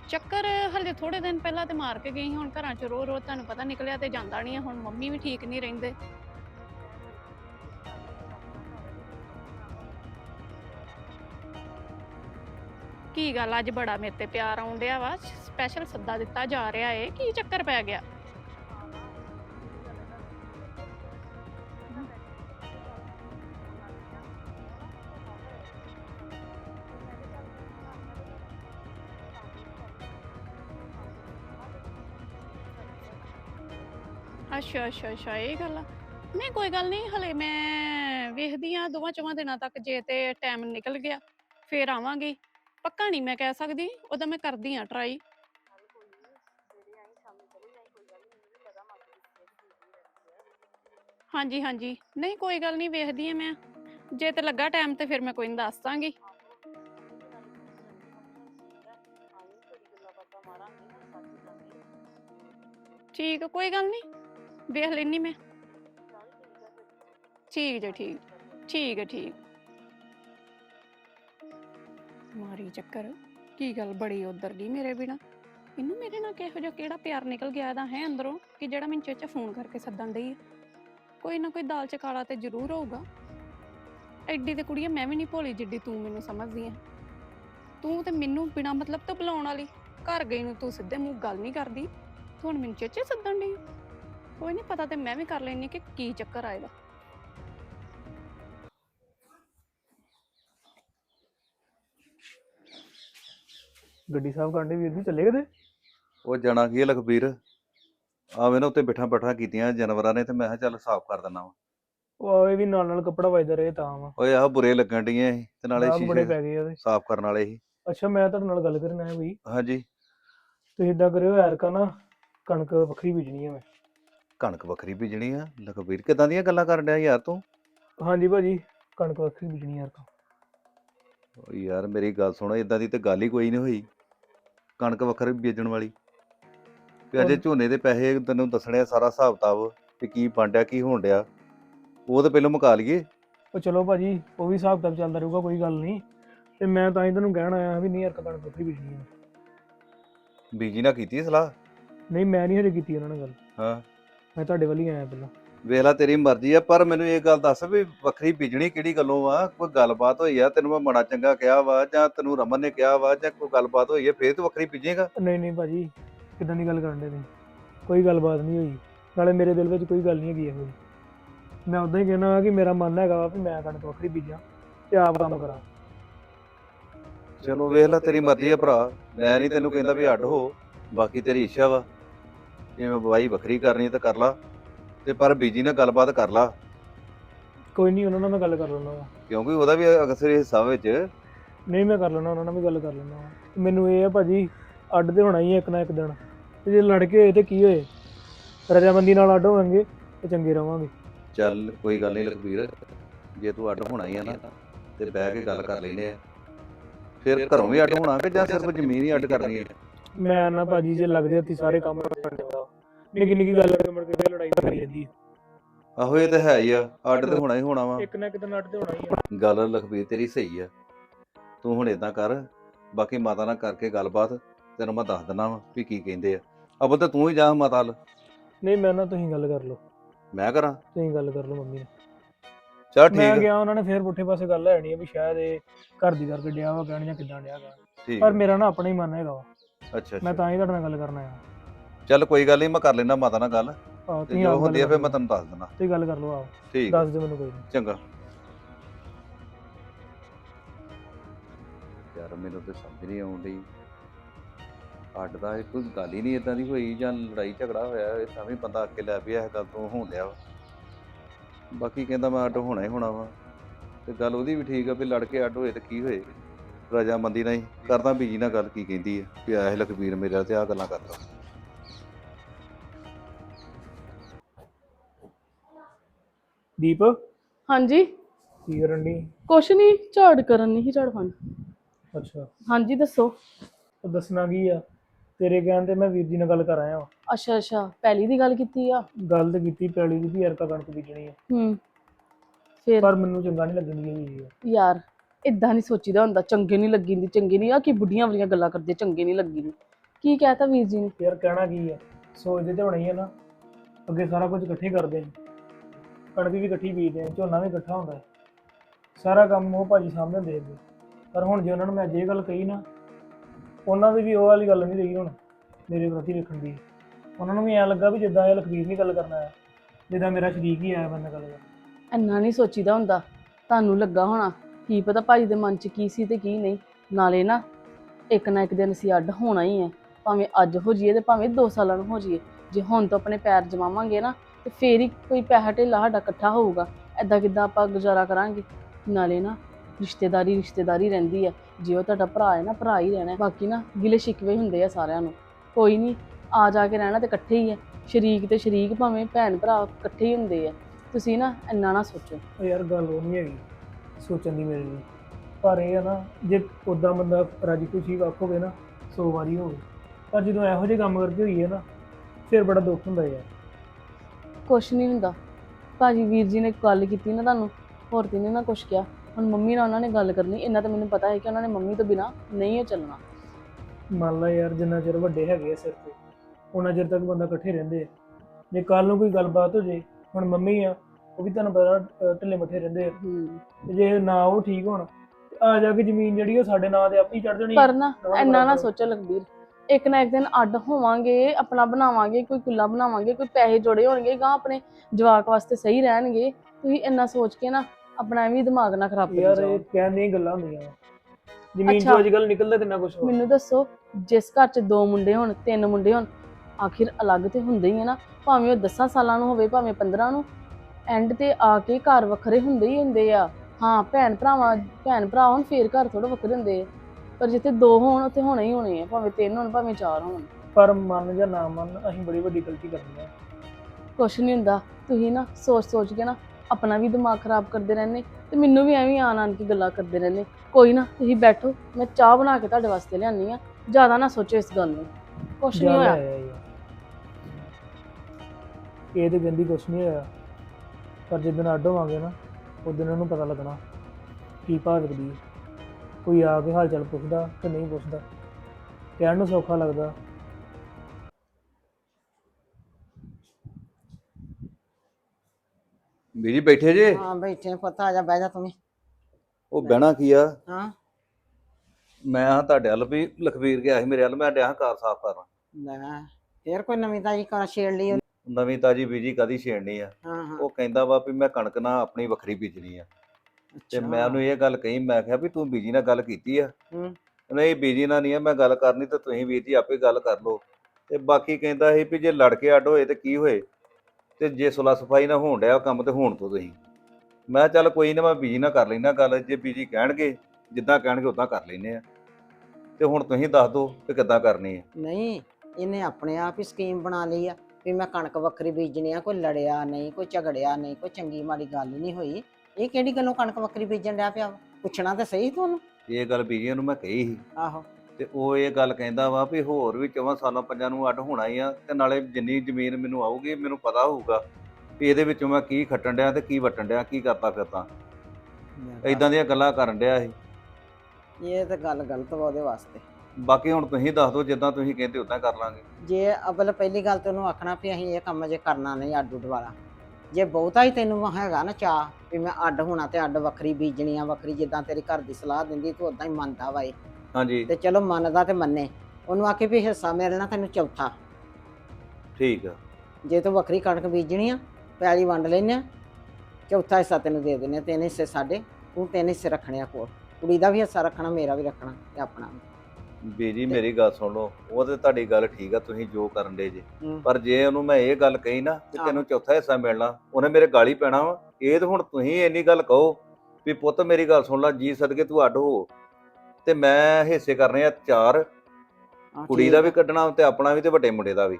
ਚੱਕਰ ਹਲੇ ਥੋੜੇ ਦਿਨ ਪਹਿਲਾਂ ਤੇ ਮਾਰ ਕੇ ਗਈ ਸੀ, ਹੁਣ ਘਰਾਂ 'ਚ ਰੋ ਰੋ ਤੁਹਾਨੂੰ ਪਤਾ ਨਿਕਲਿਆ ਤੇ ਜਾਂਦਾ ਨਹੀਂ ਆ ਹੁਣ ਮੰਮੀ ਵੀ ਠੀਕ ਨਹੀਂ ਰਹਿੰਦੇ। ਕੀ ਗੱਲ ਅੱਜ ਬੜਾ ਮੇਰੇ ਤੇ ਪਿਆਰ ਆਉਣ ਡਿਆ ਵਾ। ਸਪੈਸ਼ਲ ਸੱਦਾ ਦਿੱਤਾ ਜਾ ਰਿਹਾ ਏ। ਕੀ ਚੱਕਰ ਪੈ ਗਿਆ? ਅੱਛਾ ਅੱਛਾ ਅੱਛਾ, ਇਹ ਗੱਲ ਆ। ਨਹੀਂ, ਕੋਈ ਗੱਲ ਨਹੀਂ। ਹਲੇ ਮੈਂ ਵੇਖਦੀ ਆ। ਦੋਵਾਂ ਚੋਵਾਂ ਦਿਨਾਂ ਤੱਕ ਜੇ ਤੇ ਟਾਈਮ ਨਿਕਲ ਗਿਆ, ਫੇਰ ਆਵਾਂਗੀ। ਪੱਕਾ ਨਹੀਂ ਮੈਂ ਕਹਿ ਸਕਦੀ ਉਹਦਾ ਮੈਂ ਕਰਦੀ ਆ ਟਰਾਈ ਹਾਂਜੀ ਹਾਂਜੀ। ਨਹੀਂ ਕੋਈ ਗੱਲ ਨਹੀਂ ਵੇਖਦੀ ਆ ਮੈਂ। ਜੇ ਤੇ ਲੱਗਾ ਟਾਈਮ ਤੇ ਫਿਰ ਮੈਂ ਕੋਈ ਨਹੀਂ ਦੱਸ ਦਾਂਗੀ। ਠੀਕ ਆ ਕੋਈ ਗੱਲ ਨਹੀਂ ਵੇਖ ਲੈਣੀ ਮੈਂ। ਠੀਕ ਜੇ ਠੀਕ। ਠੀਕ ਹੈ ਠੀਕ। ਮਾਰੀ ਚੱਕਰ। ਕੀ ਗੱਲ ਬੜੀ ਉਧਰ ਗਈ ਮੇਰੇ ਬਿਨਾ? ਇਹਨੂੰ ਮੇਰੇ ਨਾਲ ਕਿਹੋ ਜਿਹਾ ਕਿਹੜਾ ਪਿਆਰ ਨਿਕਲ ਗਿਆ ਇਹਦਾ ਹੈ ਅੰਦਰੋਂ, ਕਿ ਜਿਹੜਾ ਮੈਨੂੰ ਚੇਚਾ ਫੋਨ ਕਰਕੇ ਸੱਦਣ ਡਈ ਹੈ ਕੋਈ ਨਾ ਕੋਈ ਦਾਲ ਚ ਕਾਲਾ ਤੇ ਜ਼ਰੂਰ ਹੋਊਗਾ। ਐਡੀ ਤੇ ਕੁੜੀਏ ਮੈਂ ਵੀ ਨਹੀਂ ਭੋਲੀ ਜਿੱਡੀ ਤੂੰ ਮੈਨੂੰ ਸਮਝਦੀ ਹੈ ਤੂੰ ਤੇ ਮੈਨੂੰ ਬਿਨਾ ਮਤਲਬ ਤੋਂ ਬੁਲਾਉਣ ਵਾਲੀ, ਘਰ ਗਈ ਨੂੰ ਤੂੰ ਸਿੱਧੇ ਮੂੰਹ ਗੱਲ ਨਹੀਂ ਕਰਦੀ। ਤੂੰ ਹੁਣ ਮੈਨੂੰ ਚਾਚੇ ਸੱਦਣ ਡਈ ਕੋਈ ਨਹੀਂ ਪਤਾ ਤੇ ਮੈਂ ਵੀ ਕਰ ਲੈਣੀ ਕਿ ਕੀ ਚੱਕਰ ਆਏਗਾ ਗੱਡੀ ਸਾਹਿਬ ਕਾਂਡੇ ਵੀਰ ਜੀ ਚੱਲੇ ਕਿਤੇ ਉਹ ਜਾਣਾ ਕੀ ਹੈ ਲਖਬੀਰ? ਆਵੇਂ ਨਾ ਉੱਤੇ ਬਿਠਾ ਬੈਠਾ ਕੀਤੀਆਂ ਜਾਨਵਰਾਂ ਨੇ ਤੇ ਮੈਂ ਕਿਹਾ ਚੱਲ ਸਾਫ਼ ਕਰ ਦਿੰਦਾ ਵਾ। ਉਹ ਆਵੇ ਵੀ ਨਾਲ ਨਾਲ ਕੱਪੜਾ ਵੱਜਦਾ ਰਹੇ ਤਾਂ ਵਾ। ਓਏ ਆਹ ਬੁਰੇ ਲੱਗਣ ਡੀਆਂ ਸੀ ਤੇ ਨਾਲੇ ਬੜੇ ਸ਼ੀਸ਼ੇ ਪੈ ਗਏ ਉਹਦੇ। ਸਾਫ਼ ਕਰਨ ਵਾਲੇ ਸੀ। ਅੱਛਾ ਮੈਂ ਤੁਹਾਡੇ ਨਾਲ ਗੱਲ ਕਰਨ ਆਇਆ ਬਈ। ਹਾਂਜੀ। ਤੁਸੀਂ ਇਦਾਂ ਕਰਿਓ ਐਰਕਾ ਨਾ ਕਣਕ ਵੱਖਰੀ ਬੀਜਣੀ ਹੈ ਮੈਂ। ਕਣਕ ਵੱਖਰੀ ਬੀਜਣੀ ਆ? ਲਖਬੀਰ ਕਿਦਾਂ ਦੀਆਂ ਗੱਲਾਂ ਕਰਨ ਡਿਆ ਯਾਰ ਤੂੰ? ਹਾਂਜੀ ਭਾਜੀ ਕਣਕ ਵੱਖਰੀ ਬੀਜਣੀ ਐਰਕਾ ਓ ਯਾਰ ਮੇਰੀ ਗੱਲ ਸੁਣ ਇਦਾਂ ਦੀ ਤੇ ਗੱਲ ਹੀ ਕੋਈ ਨਹੀਂ ਹੋਈ। ਕਣਕ ਵੱਖਰੀ ਬੀਜਣ ਵਾਲੀ। ਤੇ ਅਜੇ ਝੋਨੇ ਦੇ ਪੈਸੇ ਤੈਨੂੰ ਦੱਸਣੇ ਆ ਸਾਰਾ ਹਿਸਾਬ ਕਿਤਾਬ ਕਿ ਕੀ ਬਣਦਿਆ ਕੀ ਹੋਣ ਡਿਆ। ਉਹ ਤਾਂ ਪਹਿਲਾਂ ਮੁਕਾ ਲਈਏ। ਉਹ ਚਲੋ ਭਾਜੀ ਉਹ ਵੀ ਹਿਸਾਬ ਕਿਤਾਬ ਚੱਲਦਾ ਰਹੂਗਾ ਕੋਈ ਗੱਲ ਨਹੀਂ। ਤੇ ਮੈਂ ਤਾਂ ਹੀ ਤੁਹਾਨੂੰ ਕਹਿਣ ਆਇਆ ਵੀ ਨਹੀਂ ਐਰਕਾ ਕਣਕ ਵੱਖਰੀ ਬੀਜਣੀ ਹੈ ਬੀਜੀ ਨਾਲ ਕੀਤੀ ਸਲਾਹ। ਨਹੀਂ ਮੈਂ ਨਹੀਂ ਹਜੇ ਕੀਤੀ ਉਹਨਾਂ ਨਾਲ ਗੱਲ। ਹਾਂ। ਮੈਂ ਤੁਹਾਡੇ ਵੱਲ ਹੀ ਆਇਆ ਪਹਿਲਾਂ। ਵੇਖ ਲਾ ਤੇਰੀ ਮਰਜ਼ੀ ਆ ਪਰ ਮੈਨੂੰ ਇਹ ਗੱਲ ਦੱਸ ਵੀ ਵੱਖਰੀ ਬੀਜਣੀ ਕਿਹੜੀ ਗੱਲੋਂ ਆ? ਕੋਈ ਗੱਲਬਾਤ ਹੋਈ ਆ? ਤੈਨੂੰ ਮੈਂ ਮਾੜਾ ਚੰਗਾ ਕਿਹਾ ਵਾ ਜਾਂ ਤੈਨੂੰ ਰਮਨ ਨੇ ਕਿਹਾ ਵਾ ਜਾਂ ਕੋਈ ਗੱਲਬਾਤ ਹੋਈ ਹੈ ਫੇਰ ਤੂੰ ਵੱਖਰੀ ਬੀਜੇਗਾ? ਨਹੀਂ ਨਹੀਂ ਭਾਜੀ ਕਿਦਾਂ ਦੀ ਗੱਲ ਕਰਨ ਦੇ ਤੁਸੀਂ? ਕੋਈ ਗੱਲਬਾਤ ਨਹੀਂ ਹੋਈ। ਨਾਲੇ ਮੇਰੇ ਦਿਲ ਵਿੱਚ ਕੋਈ ਗੱਲ ਨਹੀਂ ਹੈਗੀ ਇਹੋ ਜਿਹੀ। ਮੈਂ ਉਦਾਂ ਹੀ ਕਹਿਣਾ ਕਿ ਮੇਰਾ ਮਨ ਹੈਗਾ ਵਾ ਵੀ ਮੈਂ ਕਣਕ ਵੱਖਰੀ ਬੀਜਾਂ ਤੇ ਆਪ ਕੰਮ ਕਰਾਂ। ਚਲੋ ਵੇਖ ਲੈ ਤੇਰੀ ਮਰਜ਼ੀ ਆ ਭਰਾ। ਮੈਂ ਨਹੀਂ ਤੈਨੂੰ ਕਹਿੰਦਾ ਵੀ ਅੱਡ ਹੋ। ਬਾਕੀ ਤੇਰੀ ਇੱਛਾ ਵਾ। ਜਿਵੇਂ ਬਵਾਈ ਵੱਖਰੀ ਕਰਨੀ ਤਾਂ ਕਰ ਲਾ। ਤੇ ਪਰ ਬੀਜੀ ਨਾਲ ਗੱਲਬਾਤ ਕਰ ਲਾ। ਕੋਈ ਨਹੀਂ ਉਹਨਾਂ ਨਾਲ ਮੈਂ ਗੱਲ ਕਰ ਲੈਣਾ ਵਾ। ਕਿਉਂਕਿ ਉਹਦਾ ਵੀ ਅਕਸਰ ਹਿੱਸਾ ਵਿੱਚ। ਨਹੀਂ ਮੈਂ ਕਰ ਲੈਣਾ ਉਹਨਾਂ ਨਾਲ ਵੀ ਗੱਲ ਕਰ ਲੈਣਾ ਮੈਨੂੰ ਇਹ ਆ ਭਾਜੀ ਅੱਡ ਤੇ ਹੋਣਾ ਹੀ ਆ ਇੱਕ ਨਾ ਇੱਕ ਦਿਨ। ਤੇ ਜੇ ਲੜ ਕੇ ਹੋਏ ਤੇ ਕੀ ਹੋਏ? ਰਜਾਮੰਦੀ ਨਾਲ ਅੱਡ ਹੋਵਾਂਗੇ ਤੇ ਚੰਗੇ ਰਵਾਂਗੇ। ਚੱਲ ਕੋਈ ਗੱਲ ਨਹੀਂ ਲਖਬੀਰ। ਜੇ ਤੂੰ ਅੱਡ ਹੋਣਾ ਹੀ ਆ ਨਾ ਤੇ ਬਹਿ ਕੇ ਗੱਲ ਕਰ ਲੈਨੇ ਆ। ਫਿਰ ਘਰੋਂ ਵੀ ਅੱਡ ਹੋਣਾ ਕਿ ਜਾਂ ਸਿਰਫ ਜ਼ਮੀਨ ਹੀ ਅੱਡ ਕਰਨੀ ਹੈ ਮੈਂ ਨਾ ਭਾਜੀ ਜੇ ਲੱਗਦੇ ਹੱਥੀ ਸਾਰੇ ਕੰਮ ਕਰਨ ਦਿੰਦਾ ਨਿੱਕੀ ਨਿੱਕੀ ਗੱਲ ਕਰਕੇ ਮੁੜ ਕੇ ਲੜਾਈ ਆਹੋ ਇਹ ਤਾਂ ਹੈ ਹੀ ਆ। ਅੱਡ ਤੇ ਹੋਣਾ ਹੀ ਹੋਣਾ ਵਾ। ਇੱਕ ਨਾ ਇੱਕ ਦਿਨ ਅੱਡ ਤੇ ਹੋਣਾ ਹੀ ਆ। ਗੱਲ ਲਖਬੀਰ ਤੇਰੀ ਸਹੀ ਆ। ਤੂੰ ਹੁਣ ਇਦਾਂ ਕਰ ਬਾਕੀ ਮਾਤਾ ਨਾਲ ਕਰਕੇ ਗੱਲਬਾਤ ਤੈਨੂੰ ਮੈਂ ਦੱਸ ਦਿੰਦਾ ਵਾ ਵੀ ਕੀ ਕਹਿੰਦੇ ਆ। ਅਬਲ ਤਾਂ ਤੂੰ ਹੀ ਜਾ ਮਾਤਾ ਨਾਲ ਨਹੀਂ ਮੈਂ ਨਾ ਤੁਸੀਂ ਗੱਲ ਕਰ ਲਓ। ਮੈਂ ਕਰਾਂ? ਤੁਸੀਂ ਗੱਲ ਕਰ ਲਓ ਮੰਮੀ ਨਾਲ। ਚਲ ਮੈਂ ਠੀਕ ਆ, ਗਿਆ ਉਹਨਾਂ ਨੇ ਫੇਰ ਪੁੱਠੇ ਪਾਸੇ ਗੱਲ ਲੈਣੀ ਆ ਵੀ ਸ਼ਾਇਦ ਇਹ ਘਰ ਦੀ ਕਰਕੇ ਡਿਆ ਵਾ ਕਹਿਣ ਜਾਂ ਕਿੱਦਾਂ ਡਿਆ ਗਾ। ਠੀਕ ਪਰ। ਮੇਰਾ ਨਾ ਆਪਣਾ ਹੀ ਮਨ ਹੈਗਾ ਵਾ। ਅੱਛਾ ਮੈਂ ਅੱਛਾ। ਤਾਂ ਹੀ ਤੁਹਾਡੇ ਨਾਲ ਗੱਲ ਕਰਨਾ ਆ ਚੱਲ ਕੋਈ ਗੱਲ ਨਹੀਂ ਮੈਂ ਕਰ ਲੈਣਾ ਮਾਤਾ ਨਾਲ ਗੱਲ। ਆਹ, ਤੇ ਤੁਸੀਂ ਜੋ ਆਪ ਹੁੰਦੀ ਆ ਗੱਲ ਫਿਰ ਮੈਂ। ਤੈਨੂੰ ਦੱਸ ਦਿੰਦਾ। ਤੁਸੀਂ ਗੱਲ ਕਰ ਲਓ ਆਪ ਠੀਕ ਆ, ਦੱਸ ਦਿਓ ਮੈਨੂੰ ਕੋਈ ਨਹੀਂ ਚੰਗਾ। ਯਾਰ ਮੈਨੂੰ ਤੇ ਸਮਝ ਨਹੀਂ ਆਉਂਦੀ ਅੱਡ ਦਾ ਇਹ ਕੋਈ ਗੱਲ ਹੀ ਨਹੀਂ ਇਦਾਂ ਦੀ ਹੋਈ ਜਾਂ ਲੜਾਈ ਝਗੜਾ ਹੋਇਆ ਇਹ ਤਾਂ ਵੀ ਬੰਦਾ ਅੱਕੇ ਲੈ ਪਿਆ ਇਹ ਗੱਲ ਤੋਂ ਹੋਣ ਲਿਆ ਵਾ। ਬਾਕੀ ਕਹਿੰਦਾ ਮੈਂ ਅੱਡ ਹੋਣਾ ਹੀ ਹੋਣਾ ਵਾ। ਤੇ ਗੱਲ ਉਹਦੀ ਵੀ ਠੀਕ ਆ ਵੀ ਲੜ ਕੇ ਅੱਡ ਹੋਏ ਤੇ ਕੀ ਹੋਏ। ਰਜਾਮੰਦੀ ਨਾਲ ਹੀ ਕਰਦਾ ਬੀਜੀ ਨਾਲ ਗੱਲ ਕੀ ਕਹਿੰਦੀ ਹੈ ਵੀ ਆਹ ਲਖਬੀਰ ਮੇਰਾ ਤੇ ਆ ਗੱਲਾਂ ਕਰਦਾ। ਦੀਪ? ਹਾਂਜੀ। ਕੀ ਕਰਨ ਦੀ ਕੁਛ ਨਹੀਂ ਝਾੜ ਕਰਨ ਨਹੀਂ ਝਾੜ ਫੰਡ ਅੱਛਾ। ਹਾਂਜੀ ਦੱਸੋ। ਉਹ ਦੱਸਣਾ ਕੀ ਆ? ਤੇਰੇ ਕਹਿਣ ਤੇ ਮੈਂ ਵੀਰ ਜੀ ਨਾਲ ਗੱਲ ਕਰ ਆਇਆ ਵਾਂ। ਅੱਛਾ ਅੱਛਾ। ਪਹਿਲੀ ਦੀ ਗੱਲ ਕੀਤੀ ਆ? ਗੱਲ ਤੇ ਕੀਤੀ ਪੈਲੀ ਦੀ ਵੀ ਯਾਰ ਕਣਕ ਬੀਜਣੀ ਆ। ਹੂੰ। ਫਿਰ? ਪਰ ਮੈਨੂੰ ਚੰਗਾ ਨਹੀਂ ਲੱਗਣ ਦੀ ਇਹ। ਯਾਰ ਇਦਾਂ ਨਹੀਂ ਸੋਚੀਦਾ ਹੁੰਦਾ। ਚੰਗੇ ਨਹੀਂ ਲੱਗੀਂਦੀ ਚੰਗੇ ਨਹੀਂ ਆ ਕਿ ਬੁੱਢੀਆਂ ਵਾਲੀਆਂ ਗੱਲਾਂ ਕਰਦੇ ਚੰਗੇ ਨਹੀਂ ਲੱਗੀਂਦੀ ਕੀ ਕਹਿਤਾ ਵੀਰ ਜੀ ਨੇ? ਯਾਰ ਕਹਿਣਾ ਕੀ ਆ? ਸੋਚਦੇ ਤੇ ਹੋਣਾ ਹੀ ਆ ਨਾ। ਅੱਗੇ ਸਾਰਾ ਕੁਝ ਇਕੱਠੇ ਕਰਦੇ ਆ। ਕਣਕ ਵੀ ਇਕੱਠੀ ਬੀਜਦੇ ਆ, ਝੋਨਾ ਵੀ ਇਕੱਠਾ ਹੁੰਦਾ ਹੈ। ਸਾਰਾ ਕੰਮ ਉਹ ਭਾਜੀ ਸਾਹਮਣੇ ਦੇਖਦੇ। ਪਰ ਹੁਣ ਜੇ ਉਹਨਾਂ ਨੂੰ ਮੈਂ ਅੱਜ ਗੱਲ ਕਹੀ ਨਾ, ਉਹਨਾਂ ਦੀ ਵੀ ਉਹ ਵਾਲੀ ਗੱਲ ਨਹੀਂ ਰਹੀ ਹੁਣ, ਮੇਰੇ ਪ੍ਰਤੀ ਵੇਖਣ ਦੀ। ਉਹਨਾਂ ਨੂੰ ਵੀ ਐਂ ਲੱਗਾ ਵੀ ਜਿੱਦਾਂ ਇਹ ਲਖਬੀਰ ਨਹੀਂ ਗੱਲ ਕਰਨਾ ਹੈ, ਜਿੱਦਾਂ ਮੇਰਾ ਸ਼ਰੀਕ ਹੀ ਆਇਆ ਬੰਦਾ ਗੱਲ ਕਰਨ ਇੰਨਾ ਨਹੀਂ ਸੋਚੀਦਾ ਹੁੰਦਾ, ਤੁਹਾਨੂੰ ਲੱਗਾ ਹੋਣਾ, ਕੀ ਪਤਾ ਭਾਜੀ ਦੇ ਮਨ 'ਚ ਕੀ ਸੀ ਤੇ ਕੀ ਨਹੀਂ। ਨਾਲੇ ਨਾ, ਇੱਕ ਨਾ ਇੱਕ ਦਿਨ ਅਸੀਂ ਅੱਡ ਹੋਣਾ ਹੀ ਹੈ, ਭਾਵੇਂ ਅੱਜ ਹੋ ਜਾਈਏ ਤੇ ਭਾਵੇਂ 2 ਸਾਲਾਂ ਨੂੰ ਹੋ ਜਾਈਏ। ਜੇ ਹੁਣ ਤੋਂ ਆਪਣੇ ਪੈਰ ਜਮਾਵਾਂਗੇ ਨਾ ਤੇ ਫੇਰ ਹੀ ਕੋਈ ਪੈਸਾ ਢੇਲਾ ਸਾਡਾ ਇਕੱਠਾ ਹੋਊਗਾ। ਐਦਾਂ ਕਿੱਦਾਂ ਆਪਾਂ ਗੁਜ਼ਾਰਾ ਕਰਾਂਗੇ? ਨਾਲੇ ਨਾ ਰਿਸ਼ਤੇਦਾਰੀ ਰਿਸ਼ਤੇਦਾਰੀ ਰਹਿੰਦੀ ਆ। ਜੇ ਉਹ ਤੁਹਾਡਾ ਭਰਾ ਹੈ ਨਾ, ਭਰਾ ਹੀ ਰਹਿਣਾ ਬਾਕੀ ਨਾ ਗਿਲੇ ਸ਼ਿਕਵੇ ਹੁੰਦੇ ਆ ਸਾਰਿਆਂ ਨੂੰ। ਕੋਈ ਨਹੀਂ, ਆ ਜਾ ਕੇ ਰਹਿਣਾ ਤੇ ਇਕੱਠੇ ਹੀ ਹੈ ਸ਼ਰੀਕ ਤੇ ਸ਼ਰੀਕ ਭਾਵੇਂ ਭੈਣ ਭਰਾ ਇਕੱਠੇ ਹੀ ਹੁੰਦੇ ਆ। ਤੁਸੀਂ ਨਾ ਇੰਨਾ ਨਾ ਸੋਚੋ। ਉਹ ਯਾਰ ਗੱਲ ਉਹ ਨਹੀਂ ਹੈਗੀ, ਸੋਚਣ ਦੀ ਮੇਰੇ ਲਈ ਪਰ ਇਹ ਆ ਨਾ, ਜੇ ਉਦਾਂ ਬੰਦਾ ਰਾਜੀ ਖੁਸ਼ੀ ਵੱਖ ਹੋਵੇ ਨਾ, ਸੌ ਵਾਰੀ ਹੋਵੇ। ਪਰ ਜਦੋਂ ਇਹੋ ਜਿਹੇ ਕੰਮ ਕਰਕੇ ਹੋਈਏ ਨਾ, ਫਿਰ ਬੜਾ ਦੁੱਖ ਹੁੰਦਾ ਯਾਰ। ਕੁਛ ਨਹੀਂ ਹੁੰਦਾ। ਭਾਜੀ ਵੀਰ ਜੀ ਨੇ ਗੱਲ ਕੀਤੀ ਨਾ ਤੁਹਾਨੂੰ ਹੋਰ ਨਹੀਂ ਨਾ ਕੁਛ ਕਿਹਾ। ਹੁਣ ਮੰਮੀ ਨਾਲ ਉਹਨਾਂ ਨੇ ਗੱਲ ਕਰਨੀ ਇੰਨਾ ਤਾਂ ਮੈਨੂੰ ਪਤਾ ਹੈ ਕਿ ਉਹਨਾਂ ਨੇ ਮੰਮੀ ਤੋਂ ਬਿਨਾ ਨਹੀਂ ਉਹ ਚੱਲਣਾ। ਮੰਨ ਲਾ ਯਾਰ ਜਿੰਨਾ ਚਿਰ ਵੱਡੇ ਹੈਗੇ ਆ ਸਿਰ ਤੇ ਉਹਨਾਂ ਚਿਰ ਤੱਕ ਬੰਦਾ ਇਕੱਠੇ ਰਹਿੰਦੇ ਆ। ਜੇ ਕੱਲ ਨੂੰ ਕੋਈ ਗੱਲਬਾਤ ਹੋ ਜੇ ਹੁਣ ਮੰਮੀ ਆ ਉਹ ਵੀ ਤੁਹਾਨੂੰ ਪਤਾ ਅਹ ਢਿੱਲੇ ਮੱਠੇ ਰਹਿੰਦੇ ਆ। ਹੂੰ। ਤੇ ਜੇ ਨਾ ਉਹ ਠੀਕ ਹੋਣ ਤੇ ਆ ਜਾ ਕੇ ਜ਼ਮੀਨ ਜਿਹੜੀ ਉਹ ਸਾਡੇ ਨਾਂ ਤੇ ਆਪੇ ਚੜ ਜਾਣੀ ਪਰ ਨਾ ਇੰਨਾ ਨਾ। ਸੋਚੋ ਲਖਬੀਰ ਇੱਕ ਨਾ ਇੱਕ ਦਿਨ ਅੱਡ ਹੋਵਾਂਗੇ ਆਪਣਾ ਬਣਾਵਾਂਗੇ ਕੋਈ ਕੁੱਲਾ ਬਣਾਵਾਂਗੇ ਕੋਈ ਪੈਸੇ ਜੋੜੇ ਹੋਣਗੇ ਗਾਂ ਆਪਣੇ ਜਵਾਕ ਵਾਸਤੇ ਸਹੀ ਰਹਿਣਗੇ। ਤੁਸੀਂ ਇੰਨਾ ਸੋਚ ਕੇ ਨਾ ਆਪਣਾ ਐਵੇਂ ਦਿਮਾਗ ਨਾ ਖਰਾਬ ਕਰੀ ਯਾਰ ਜਾਓ। ਇਹ ਕਹਿਣ ਦੀਆਂ ਗੱਲਾਂ ਹੁੰਦੀਆਂ ਵਾਂ। ਜ਼ਮੀਨ ਅੱਛਾ। ਚੋਂ ਅੱਜ ਕੱਲ ਨਿਕਲਦਾ ਕਿੰਨਾ ਕੁਝ ਹੋ ਮੈਨੂੰ ਦੱਸੋ ਜਿਸ ਘਰ 'ਚ ਦੋ ਮੁੰਡੇ ਹੋਣ ਤਿੰਨ ਮੁੰਡੇ ਹੋਣ ਆਖਿਰ ਅਲੱਗ ਤੇ ਹੁੰਦੇ ਹੀ ਆ ਨਾ। ਭਾਵੇਂ ਉਹ 10 ਸਾਲਾਂ ਨੂੰ ਹੋਵੇ ਭਾਵੇਂ 15 ਨੂੰ। ਐਂਡ ਤੇ ਆ ਕੇ ਘਰ ਵੱਖਰੇ ਹੁੰਦੇ ਹੀ ਹੁੰਦੇ ਆ। ਹਾਂ ਭੈਣ ਭਰਾਵਾਂ ਭੈਣ ਭਰਾ ਹੋਣ ਫੇਰ ਘਰ ਥੋੜਾ ਵੱਖਰੇ ਹੁੰਦੇ ਆ। ਪਰ ਜਿੱਥੇ ਦੋ ਹੋਣ ਉੱਥੇ ਹੋਣੇ ਹੀ ਹੋਣੇ ਆ ਭਾਵੇਂ ਤਿੰਨ ਹੋਣ ਭਾਵੇਂ ਚਾਰ ਹੋਣ। ਪਰ ਮੰਨ ਜਾਂ ਨਾ ਮੰਨ ਅਸੀਂ ਬੜੀ ਵੱਡੀ ਗਲਤੀ ਕਰਨੀ ਹੈ ਕੁਛ ਨਹੀਂ ਹੁੰਦਾ। ਤੁਸੀਂ ਨਾ ਸੋਚ ਸੋਚ ਕੇ ਨਾ ਆਪਣਾ ਵੀ ਦਿਮਾਗ ਖਰਾਬ ਕਰਦੇ ਰਹਿੰਦੇ ਤੇ ਮੈਨੂੰ ਵੀ ਐਵੇਂ ਆਣ ਆਣ ਕੇ ਗੱਲਾਂ ਕਰਦੇ ਰਹਿੰਦੇ। ਕੋਈ ਨਾ ਤੁਸੀਂ ਬੈਠੋ ਮੈਂ ਚਾਹ ਬਣਾ ਕੇ ਤੁਹਾਡੇ ਵਾਸਤੇ ਲਿਆਨੀ ਆ। ਜ਼ਿਆਦਾ ਨਾ ਸੋਚੋ ਇਸ ਗੱਲ ਨੂੰ। ਕੁਛ ਨਹੀਂ ਹੋਇਆ। ਇਹ ਤੇ ਗੰਦੀ ਕੁਛ ਨਹੀਂ ਹੋਇਆ। ਪਰ ਜਿੱਦਣ ਅੱਡ ਹੋਵਾਂਗੇ ਨਾ ਉਸ ਦਿਨ ਉਹਨੂੰ ਪਤਾ ਲੱਗਣਾ ਕੀ ਵਿਕਦੀ ਹੈ ਕੋਈ ਆ ਕੇ ਹਾਲ ਚਾਲ ਪੁੱਛਦਾ ਕਿ ਨਹੀਂ ਪੁੱਛਦਾ। ਕਹਿਣ ਨੂੰ ਸੌਖਾ ਲੱਗਦਾ। ਬੀਜੀ ਬੈਠੇ ਜੇ? ਹਾਂ ਬੈਠੇ ਪੁੱਤ ਆ ਜਾ ਬਹਿ ਜਾ ਤੂੰ ਵੀ। ਉਹ ਬਹਿਣਾ ਕੀ ਆ? ਹਾਂ। ਮੈਂ ਆ ਤੁਹਾਡੇ ਵੱਲ ਵੀ ਲਖਬੀਰ ਗਿਆ ਸੀ ਮੇਰੇ ਵੱਲ ਮੈਂ ਡਿਆ ਕਾਰ ਸਾਫ਼ ਕਰਨ। ਲੈ ਫੇਰ ਕੋਈ ਨਵੀਂ ਤਾਜੀ ਕਾ ਛੇੜ ਲਈ ਉਹਨੇ? ਨਵੀਂ ਤਾਜੀ ਬੀਜੀ ਕਦੀ ਛੇੜਨੀ ਆ? ਹਾਂ ਹਾਂ। ਉਹ ਕਹਿੰਦਾ ਵਾ ਵੀ ਮੈਂ ਕਣਕ ਨਾ ਆਪਣੀ ਵੱਖਰੀ ਬੀਜਣੀ ਆ। ਤੇ। ਮੈਂ ਉਹਨੂੰ ਇਹ ਗੱਲ ਕਹੀ ਮੈਂ ਕਿਹਾ ਵੀ ਤੂੰ ਬੀਜੀ ਨਾਲ ਗੱਲ ਕੀਤੀ ਆ। ਹੂੰ। ਨਹੀਂ ਬੀਜੀ ਨਾਲ ਨਹੀਂ ਆ ਮੈਂ ਗੱਲ ਕਰਨੀ ਤਾਂ ਤੁਸੀਂ ਵੀਰ ਜੀ ਆਪੇ ਗੱਲ ਕਰ ਲਓ। ਤੇ ਬਾਕੀ ਕਹਿੰਦਾ ਸੀ ਵੀ ਜੇ ਲੜ ਕੇ ਅੱਡ ਹੋਏ ਤੇ ਕੀ ਹੋਏ? ਤੇ ਜੇ ਸੁਲਾ ਸਫ਼ਾਈ ਨਾ ਹੋਣ ਡਿਆ ਉਹ ਕੰਮ ਤੇ ਹੋਣ ਤੋਂ ਤੁਸੀਂ। ਮੈਂ ਚੱਲ ਕੋਈ ਨਾ ਮੈਂ ਬੀਜੀ ਨਾਲ ਕਰ ਲੈਣਾ ਗੱਲ ਜੇ ਬੀਜੀ ਕਹਿਣਗੇ ਜਿੱਦਾਂ ਕਹਿਣਗੇ ਉਦਾਂ ਕਰ ਲੈਨੇ ਆ। ਤੇ ਹੁਣ ਤੁਸੀਂ ਦੱਸ ਦਿਓ ਕਿ ਕਿੱਦਾਂ ਕਰਨੀ ਹੈ ਨਹੀਂ ਇਹਨੇ ਆਪਣੇ ਆਪ ਹੀ ਸਕੀਮ ਬਣਾ ਲਈ ਆ ਵੀ ਮੈਂ ਕਣਕ ਵੱਖਰੀ ਬੀਜਣੀ ਆ ਕੋਈ ਲੜਿਆ ਨਹੀਂ ਕੋਈ ਝਗੜਿਆ ਨਹੀਂ ਕੋਈ ਚੰਗੀ ਮਾੜੀ ਗੱਲ ਨਹੀਂ ਹੋਈ। ਇਹ ਕਿਹੜੀ ਗੱਲੋਂ ਕਣਕ ਵੱਖਰੀ ਬੀਜਣ ਡਿਆ ਪਿਆ ਵਾ? ਪੁੱਛਣਾ ਤਾਂ ਸਹੀ ਤੁਹਾਨੂੰ। ਇਹ ਗੱਲ ਬੀਜੀ ਨੂੰ ਮੈਂ ਕਹੀ ਸੀ। ਆਹੋ। ਤੇ ਉਹ ਇਹ ਗੱਲ ਕਹਿੰਦਾ ਵਾ ਵੀ ਹੋਰ ਵੀ ਚੌਵਾਂ ਸਾਲਾਂ ਪੰਜਾਂ ਨੂੰ ਅੱਡ ਹੋਣਾ ਹੀ ਆ ਤੇ ਨਾਲੇ ਜਿੰਨੀ ਜ਼ਮੀਨ ਮੈਨੂੰ ਆਊਗੀ ਮੈਨੂੰ ਪਤਾ ਹੋਊਗਾ ਵੀ ਇਹਦੇ ਵਿੱਚੋਂ ਮੈਂ ਕੀ ਖੱਟਣ ਡਿਆ ਤੇ ਕੀ ਵਟਣ ਡਿਆ ਕੀ ਕਰਤਾ ਫਿਰਦਾ ਇਦਾਂ ਦੀਆਂ ਗੱਲਾਂ ਕਰਨ ਡਿਆ ਸੀ। ਇਹ ਤਾਂ ਗੱਲ ਗਲਤ ਵਾ ਉਹਦੇ ਵਾਸਤੇ। ਬਾਕੀ ਹੁਣ ਤੁਸੀਂ ਦੱਸ ਦਿਓ ਜਿੱਦਾਂ ਤੁਸੀਂ ਕਹਿੰਦੇ ਉਦਾਂ ਕਰ ਲਾਂਗੇ। ਜੇ ਅਵਲ ਪਹਿਲੀ ਗੱਲ ਤੇ ਉਹਨੂੰ ਆਖਣਾ ਵੀ ਅਸੀਂ ਇਹ ਕੰਮ ਜੇ ਕਰਨਾ ਨਹੀਂ ਅੱਡ ਉੱਡ ਵਾਲਾ। ਜੇ ਬਹੁਤਾ ਹੀ ਤੈਨੂੰ ਹੈਗਾ ਨਾ ਚਾਹ ਵੀ ਮੈਂ ਅੱਡ ਹੋਣਾ ਤੇ ਅੱਡ ਵੱਖਰੀ ਬੀਜਣੀ ਆ ਵੱਖਰੀ ਜਿੱਦਾਂ ਤੇਰੀ ਘਰ ਦੀ ਸਲਾਹ ਦਿੰਦੀ ਤੂੰ ਉਦਾਂ ਹੀ ਮੰਨਦਾ ਵਾ ਇਹ। ਹਾਂਜੀ। ਤੇ ਚਲੋ ਮੰਨਦਾ ਤੇ ਮੰਨੇ। ਉਹਨੂੰ ਆਖੇ ਵੀ ਹਿੱਸਾ ਮਿਲਣਾ ਤੈਨੂੰ ਚੌਥਾ। ਠੀਕ ਆ। ਜੇ ਤੂੰ ਵੱਖਰੀ ਕਣਕ ਬੀਜਣੀ ਆ ਪੈਲੀ ਵੰਡ ਲੈਨੇ ਆ ਚੌਥਾ ਹਿੱਸਾ ਤੈਨੂੰ ਦੇ ਦਿੰਨੇ ਆ, ਤਿੰਨ ਹਿੱਸੇ ਸਾਡੇ ਤੂੰ ਤਿੰਨ ਹਿੱਸੇ ਰੱਖਣੇ ਆ ਕੋਲ। ਕੁੜੀ ਦਾ ਵੀ ਹਿੱਸਾ ਰੱਖਣਾ ਮੇਰਾ ਵੀ ਰੱਖਣਾ ਤੇ ਆਪਣਾ ਵੀ। ਬੀਜੀ ਮੇਰੀ ਗੱਲ ਸੁਣ ਲਓ ਉਹ ਤੇ ਤੁਹਾਡੀ ਗੱਲ ਠੀਕ ਆ ਤੁਸੀਂ ਜੋ ਕਰਨ ਦੇ ਜੇ ਹੂੰ। ਪਰ ਜੇ ਉਹਨੂੰ ਮੈਂ ਇਹ ਗੱਲ ਕਹੀ ਨਾ ਕਿ। ਤੈਨੂੰ ਚੌਥਾ ਹਿੱਸਾ ਮਿਲਣਾ ਉਹਨੇ ਮੇਰੇ ਗਾਲੀ ਪੈਣਾ ਵਾ ਇਹ ਤਾਂ ਹੁਣ ਤੁਸੀਂ ਇੰਨੀ ਗੱਲ ਕਹੋ ਵੀ ਪੁੱਤ ਮੇਰੀ ਗੱਲ ਸੁਣ ਲੈ ਜੀ ਸਦਕੇ ਤੂੰ ਅੱਡ ਹੋ ਤੇ ਮੈਂ ਹਿੱਸੇ ਕਰਨੇ ਆ ਚਾਰ ਆਹ ਕੁੜੀ ਠੀਕ ਦਾ। ਵੀ ਕੱਢਣਾ ਤੇ ਆਪਣਾ ਵੀ ਤੇ ਵੱਡੇ ਮੁੰਡੇ ਦਾ ਵੀ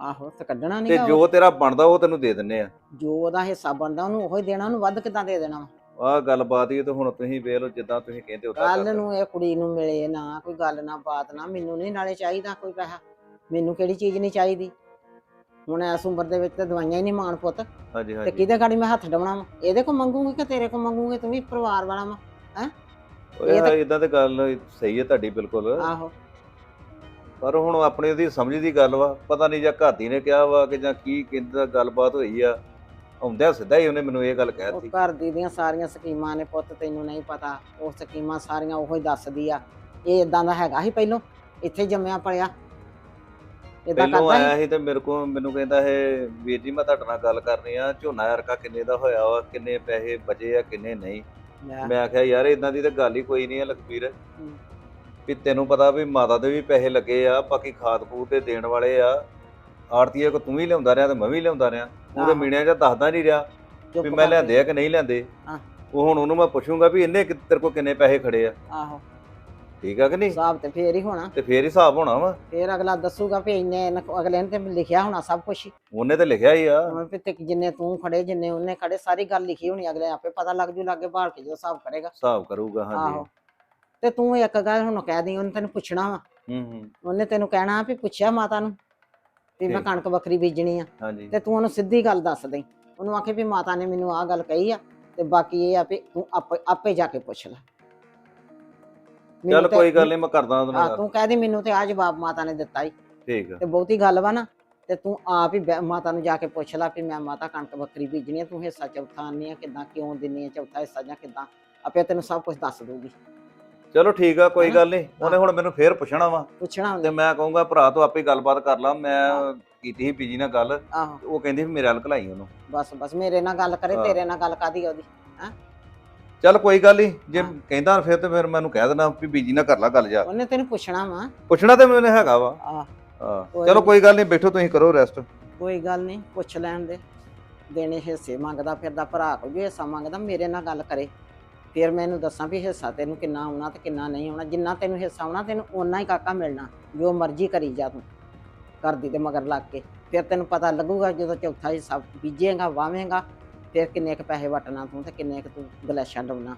ਆਹੋ ਤੇ ਕੱਢਣਾ ਤੇ ਨਹੀਂ ਜੋ ਤੇਰਾ ਬਣਦਾ ਉਹ ਤੈਨੂੰ ਦੇ ਦਿੰਨੇ ਆ ਜੋ ਉਹਦਾ ਹਿੱਸਾ ਬਣਦਾ ਉਹਨੂੰ ਉਹੀ ਦੇਣਾ ਉਹਨੂੰ ਵੱਧ ਕਿਦਾਂ ਦੇ ਦੇਣਾ ਵਾ? ਆਹ ਗੱਲਬਾਤ ਹੀ ਤੇ ਹੁਣ ਤੁਸੀਂ ਵੇਖ ਲਓ ਜਿੱਦਾਂ ਤੁਸੀਂ ਕਹਿੰਦੇ ਕਰ ਕੱਲ। ਨੂੰ ਇਹ ਕੁੜੀ ਨੂੰ ਮਿਲੇ ਨਾ ਕੋਈ ਗੱਲ ਨਾ ਬਾਤ ਨਾ ਮੈਨੂੰ ਨਹੀਂ ਨਾਲੇ ਚਾਹੀਦਾ ਕੋਈ ਪੈਸਾ। ਮੈਨੂੰ ਕਿਹੜੀ ਚੀਜ਼ ਨਹੀਂ ਚਾਹੀਦੀ? ਹੁਣ ਇਸ ਉਮਰ ਦੇ ਵਿੱਚ ਤੇ ਦਵਾਈਆਂ ਹੀ ਨਹੀਂ ਮਾਣ ਪੁੱਤ। ਹਾਂਜੀ ਤੇ ਹਾਂਜੀ। ਕਿਹਦੇ ਗਾੜੀ ਮੈਂ ਹੱਥ ਡਾਉਣਾ ਵਾ? ਇਹਦੇ ਕੋ ਮੰਗੂਗੀ ਕਿ ਤੇਰੇ ਕੋ ਮੰਗੂਗੀ? ਤੂੰ ਵੀ ਪਰਿਵਾਰ ਵਾਲਾ ਵਾ ਇਹ ਤਾਂ- ਇਦਾਂ ਤੇ ਗੱਲ ਸਹੀ ਹੈ ਤੁਹਾਡੀ ਬਿਲਕੁਲ। ਆਹੋ। ਪਰ ਹੁਣ ਆਪਣੀ ਉਹਦੀ ਸਮਝ ਦੀ ਗੱਲ ਵਾ। ਪਤਾ ਨਹੀਂ ਜਾਂ ਘਾਤੀ ਨੇ ਕਿਹਾ ਵਾ ਕਿ ਜਾਂ ਕੀ ਕਿੰਦਾ ਗੱਲਬਾਤ ਹੋਈ ਆ। ਆਉਂਦਿਆਂ ਸਿੱਧਾ ਹੀ ਉਹਨੇ ਮੈਨੂੰ ਇਹ ਗੱਲ ਉਹ ਕਹਿਤੀ ਘਰ ਦੀ ਦੀਆਂ ਸਾਰੀਆਂ ਸਕੀਮਾਂ ਨੇ ਪੁੱਤ ਤੈਨੂੰ ਨਹੀਂ ਪਤਾ। ਉਹ ਸਕੀਮਾਂ ਸਾਰੀਆਂ ਉਹੋ ਹੀ ਦੱਸਦੀ ਆ। ਇਹ ਇਦਾਂ ਦਾ ਹੈਗਾ ਸੀ ਪਹਿਲੋਂ। ਇੱਥੇ ਜੰਮਿਆ ਪਲਿਆ। ਇਦਾਂ ਪਹਿਲੋਂ ਕਰਦਾ ਆਇਆ ਸੀ ਸੀ ਤੇ ਮੇਰੇ ਕੋ ਮੈਨੂੰ ਕਹਿੰਦਾ ਇਹ ਵੀਰ ਜੀ ਮੈਂ ਤੁਹਾਡੇ ਨਾਲ ਗੱਲ ਕਰਨੀ ਆ। ਝੋਨਾ ਯਾਰਕਾ ਕਿੰਨੇ ਦਾ ਹੋਇਆ ਵਾ? ਕਿੰਨੇ ਪੈਸੇ ਬਚੇ ਆ ਕਿੰਨੇ ਨਹੀਂ? ਲੈ, ਮੈਂ ਆਖਿਆ ਯਾਰ ਇਦਾਂ ਦੀ ਤਾਂ ਗੱਲ ਹੀ ਕੋਈ ਨਹੀਂ ਹੈ ਲਖਬੀਰ। ਵੀ ਤੈਨੂੰ ਪਤਾ ਵੀ ਮਾਤਾ ਦੇ ਵੀ ਪੈਸੇ ਲੱਗੇ ਆ ਬਾਕੀ ਖਾਦ ਖੂਦ ਤੇ ਦੇਣ ਵਾਲੇ ਆ। ਆੜਤੀਏ ਕੋ ਤੂੰ ਵੀ ਲਿਆਉਂਦਾ ਰਿਹਾ ਤੇ ਮੈਂ ਵੀ ਲਿਆਉਂਦਾ ਰਿਹਾ। ਉਹਦੇ ਆਹੋ। ਮੀਣਿਆਂ 'ਚ ਦੱਸਦਾ ਨਹੀਂ ਰਿਹਾ ਵੀ ਮੈਂ। ਲਿਆਂਦੇ ਆ ਕਿ ਨਹੀਂ ਲਿਆਂਦੇ। ਹਾਂ। ਉਹ ਹੁਣ ਉਹਨੂੰ ਮੈਂ ਪੁੱਛੂੰਗਾ ਵੀ ਇਹਨੇ ਕਿ- ਤੇਰੇ ਕੋ ਕਿੰਨੇ ਪੈਸੇ ਖੜੇ ਆ। ਆਹੋ। ਠੀਕ ਆ ਕਿ ਨਹੀਂ? ਹਿਸਾਬ ਤੇ ਫੇਰ ਹੀ ਹੋਣਾ। ਤੇ ਫੇਰ ਹਿਸਾਬ ਹੋਣਾ ਵਾ। ਫੇਰ ਅਗਲਾ ਦੱਸੂਗਾ ਵੀ ਇੰਨੇ ਅਗਲੇ ਨੇ ਤੇ ਲਿਖਿਆ ਹੋਣਾ ਸਭ ਕੁਝ ਉਹਨੇ ਤੇ ਲਿਖਿਆ ਹੀ ਆ। ਹੁਣ ਵੀ ਤੇ ਜਿੰਨੇ ਤੂੰ ਖੜੇ ਜਿੰਨੇ ਉਹਨੇ ਖੜੇ ਸਾਰੀ ਗੱਲ ਲਿਖੀ ਹੋਣੀ ਅਗਲੇ ਆਪੇ ਪਤਾ ਲੱਗ ਜੂ ਲਾਗੇ ਬਾਹਰ ਕੇ ਜੋ ਹਿਸਾਬ ਕਰੇਗਾ। ਹਿਸਾਬ ਕਰੂਗਾ ਆਹੋ। ਹਾਂਜੀ ਤੇ ਤੂੰ ਇੱਕ ਗੱਲ ਹੁਣ ਕਹਿ ਦੀ ਉਹਨੇ ਤੈਨੂੰ ਪੁੱਛਣਾ ਵਾ। ਹੂੰ ਹੂੰ। ਉਹਨੇ ਤੈਨੂੰ ਕਹਿਣਾ ਵੀ ਪੁੱਛਿਆ ਮਾਤਾ ਨੂੰ। ਵੀ ਮੈਂ। ਕਣਕ ਵੱਖਰੀ ਬੀਜਣੀ ਆ। ਹਾਂਜੀ। ਤੇ ਤੂੰ ਉਹਨੂੰ ਸਿੱਧੀ ਗੱਲ ਦੱਸ ਦੇ। ਉਹਨੂੰ ਆਖੇ ਵੀ ਮਾਤਾ ਨੇ ਮੈਨੂੰ ਆਹ ਗੱਲ ਕਹੀ ਆ ਤੇ ਬਾਕੀ ਇਹ ਆ ਵੀ ਤੂੰ ਆਪੇ ਆਪੇ ਜਾ ਕੇ ਪੁੱਛ ਲੈ। ਮੈਨੂੰ ਚੱਲ ਤੇ- ਕੋਈ ਗੱਲ ਨਹੀਂ ਮੈਂ ਕਰਦਾ ਉਹਦੇ ਹਾਂ, ਨਾਲ ਗੱਲ। ਤੂੰ ਕਹਿ ਦੀ ਮੈਨੂੰ ਤੇ ਆ ਜਵਾਬ ਮਾਤਾ ਨੇ ਦਿੱਤਾ ਹੀ ਠੀਕ ਆ। ਤੇ ਬਹੁਤੀ ਗੱਲ ਵਾ ਨਾ ਤੇ ਤੂੰ ਆਪ ਹੀ ਬੈ- ਮਾਤਾ ਨੂੰ ਜਾ ਕੇ ਪੁੱਛ ਲੈ ਵੀ ਮੈਂ ਮਾਤਾ ਕਣਕ ਬੱਕਰੀ ਬੀਜਣੀ ਆ ਤੂੰ ਹਿੱਸਾ ਚੌਥਾ ਆਨੀ ਆ ਕਿਦਾਂ ਕਿਉਂ ਦਿੰਨੀ ਆ ਚੌਥਾ ਹਿੱਸਾ ਜਾਂ ਕਿਦਾਂ ਆਪੇ ਤੈਨੂੰ ਸਭ ਕੁਝ ਦੱਸ ਦੂਗੀ ਚਲੋ ਠੀਕ ਆ ਕੋਈ? ਗੱਲ ਨਹੀਂ। ਉਹਨੇ ਹੁਣ ਮੈਨੂੰ ਫੇਰ ਪੁੱਛਣਾ ਵਾ। ਪੁੱਛਣਾ ਤੇ ਮੈਂ ਕਹੂੰਗਾ ਭਰਾ ਤੂੰ ਆਪੇ ਗੱਲਬਾਤ ਕਰ ਲਾ। ਮੈਂ ਹਾਂ। ਕੀਤੀ ਸੀ ਬੀਜੀ ਨਾਲ ਗੱਲ। ਆਹੋ। ਉਹ ਕਹਿੰਦੀ ਵੀ ਮੇਰੇ ਹੱਲ ਘਲਾਈ ਉਹਨੂੰ। ਬਸ ਬਸ ਮੇਰੇ ਨਾਲ ਗੱਲ ਕਰੇ ਹਾਂ। ਤੇਰੇ ਨਾਲ ਗੱਲ ਕਾਦੀ ਉਹਦੀ ਚੱਲ ਕੋਈ ਗੱਲ ਨਹੀਂ। ਜੇ ਹਾਂ। ਕਹਿੰਦਾ ਫਿਰ ਤੇ ਫਿਰ ਮੈਨੂੰ ਕਹਿ ਦੇਣਾ ਵੀ ਬੀਜੀ ਨਾਲ ਕਰ ਲਾ ਗੱਲ ਜਾ ਉਹਨੇ ਤੈਨੂੰ ਪੁੱਛਣਾ ਵਾ। ਪੁੱਛਣਾ ਤੇ ਮੈਨੂੰ ਹੈਗਾ ਵਾ। ਆਹ ਹਾਂ। ਕੋਈ ਚਲੋ। ਕੋਈ ਗੱਲ ਨਹੀਂ ਬੈਠੋ ਤੁਸੀਂ ਕਰੋ ਰੈਸਟ ਕੋਈ ਗੱਲ ਨਹੀਂ ਪੁੱਛ ਲੈਣ ਦੇ। ਦੇਣੇ ਹਿੱਸੇ ਮੰਗਦਾ ਫਿਰਦਾ ਭਰਾ ਕੋਈ ਹਿੱਸਾ ਮੰਗਦਾ ਮੇਰੇ ਨਾਲ ਗੱਲ ਕਰੇ। ਫਿਰ ਮੈਂ ਇਹਨੂੰ ਦੱਸਾਂ ਵੀ ਹਿੱਸਾ ਤੈਨੂੰ ਕਿੰਨਾ ਆਉਣਾ ਤੇ ਕਿੰਨਾ ਨਹੀਂ ਆਉਣਾ। ਜਿੰਨਾ ਤੈਨੂੰ ਹਿੱਸਾ ਆਉਣਾ, ਤੈਨੂੰ ਓਨਾ ਹੀ ਕਾਕਾ ਮਿਲਣਾ, ਜੋ ਮਰਜ਼ੀ ਕਰੀ ਜਾ ਤੂੰ, ਕਰਦੀ ਤੇ ਮਗਰ ਲੱਗ ਕੇ। ਫਿਰ ਤੈਨੂੰ ਪਤਾ ਲੱਗੂਗਾ ਜਦੋਂ ਚੌਥਾ ਹਿੱਸਾ ਬੀਜੇਗਾ ਵਾਵੇਂਗਾ ਫਿਰ ਕਿੰਨੇ ਕੁ ਪੈਸੇ ਵਟਣਾ ਤੂੰ ਤੇ ਕਿੰਨੇ ਕੁ ਤੂੰ ਗਲੈਸ਼ਾਂ ਡਾਉਣਾ।